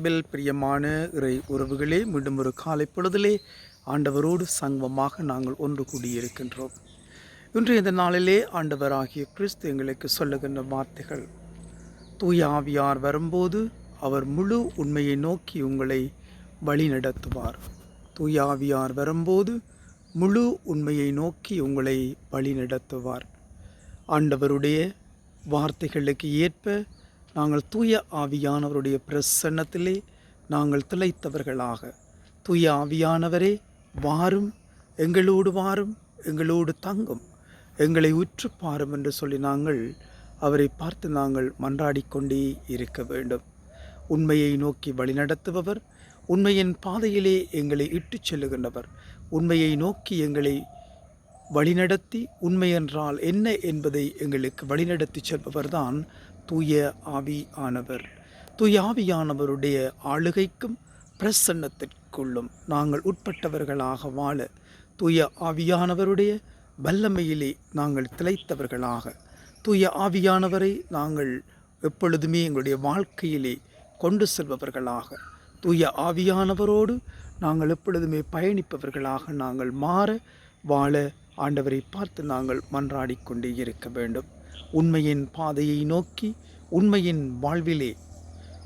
கிறிஸ்துவில் பிரியமான இறை உறவுகளே மீண்டும் ஒரு காலை பொழுதிலே ஆண்டவரோடு சங்கமமாக நாங்கள் ஒன்று கூடியிருக்கின்றோம். இன்று இந்த நாளிலே ஆண்டவராகிய கிறிஸ்து எங்களுக்கு சொல்லுகின்ற வார்த்தைகள் தூய ஆவியார் வரும்போது அவர் முழு உண்மையை நோக்கி உங்களை வழி நடத்துவார் தூய ஆவியார் வரும்போது முழு உண்மையை நோக்கி உங்களை வழி நடத்துவார் ஆண்டவருடைய வார்த்தைகளுக்கு ஏற்ப நாங்கள் தூய ஆவியானவருடைய பிரசன்னத்திலே நாங்கள் திளைத்தவர்களாக. தூய ஆவியானவரே வாரும் எங்களோடு வாரும் எங்களோடு தங்கும் எங்களை உற்று பாரும் என்று சொல்லி நாங்கள் அவரை பார்த்து நாங்கள் மன்றாடிக்கொண்டே இருக்க வேண்டும். உண்மையை நோக்கி வழிநடத்துபவர் உண்மையின் பாதையிலே எங்களை இட்டுச் செல்லுகின்றவர். உண்மையை நோக்கி எங்களை வழிநடத்தி உண்மை என்றால் என்ன என்பதை எங்களுக்கு வழிநடத்தி செல்பவர்தான் தூய ஆவி ஆனவர் தூய ஆவியானவருடைய ஆளுகைக்கும் பிரசன்னத்திற்குள்ளும் நாங்கள் உட்பட்டவர்களாக வாழ தூய ஆவியானவருடைய வல்லமையிலே நாங்கள் திளைத்தவர்களாக தூய ஆவியானவரை நாங்கள் எப்பொழுதுமே எங்களுடைய வாழ்க்கையிலே கொண்டு செல்பவர்களாக தூய ஆவியானவரோடு நாங்கள் எப்பொழுதுமே பயணிப்பவர்களாக நாங்கள் மாற வாழ ஆண்டவரை பார்த்து நாங்கள் மன்றாடிக்கொண்டே இருக்க வேண்டும். உண்மையின் பாதையை நோக்கி உண்மையின் வாழ்விலே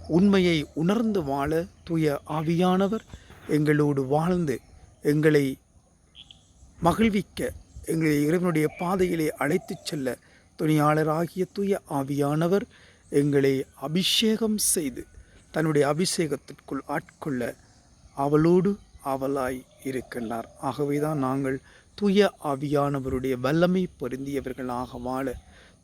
உண்மையை உணர்ந்து வாழ தூய ஆவியானவர் எங்களோடு வாழ்ந்து எங்களை மகிழ்விக்க எங்களை இறைவனுடைய பாதையிலே அழைத்துச் செல்ல துணியாளராகிய தூய ஆவியானவர் எங்களை அபிஷேகம் செய்து தன்னுடைய அபிஷேகத்திற்குள் ஆட்கொள்ள அவளோடு அவளாய் இருக்கின்றார். ஆகவேதான் நாங்கள் தூய ஆவியானவருடைய வல்லமை பொருந்தியவர்களாக வாழ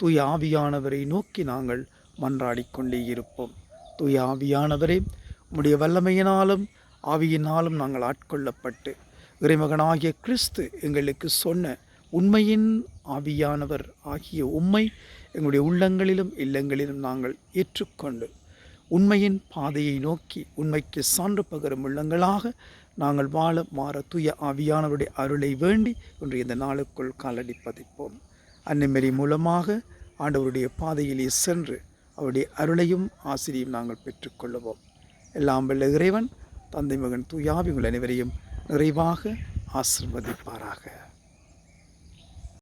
தூய ஆவியானவரை நோக்கி நாங்கள் மன்றாடிக்கொண்டே இருப்போம். தூய ஆவியானவரே உம்முடைய வல்லமையினாலும் ஆவியினாலும் நாங்கள் ஆட்கொள்ளப்பட்டு இறைமகனாகிய கிறிஸ்து எங்களுக்கு சொன்ன உண்மையின் ஆவியானவர் ஆகிய உண்மை எங்களுடைய உள்ளங்களிலும் இல்லங்களிலும் நாங்கள் ஏற்றுக்கொண்டு உண்மையின் பாதையை நோக்கி உண்மைக்கு சான்று பகரும் உள்ளங்களாக நாங்கள் வாழ மாற தூய ஆவியானவருடைய அருளை வேண்டி இன்று இந்த நாளுக்குள் காலடி பதிப்போம். அன்னைமரி மூலமாக ஆண்டவருடைய பாதையிலே சென்று அவருடைய அருளையும் ஆசிரியும் நாங்கள் பெற்றுக்கொள்ளுவோம். எல்லாம் வல்ல இறைவன் தந்தை மகன் தூயாவி உங்கள் அனைவரையும் நிறைவாக ஆசிர்வதிப்பாராக.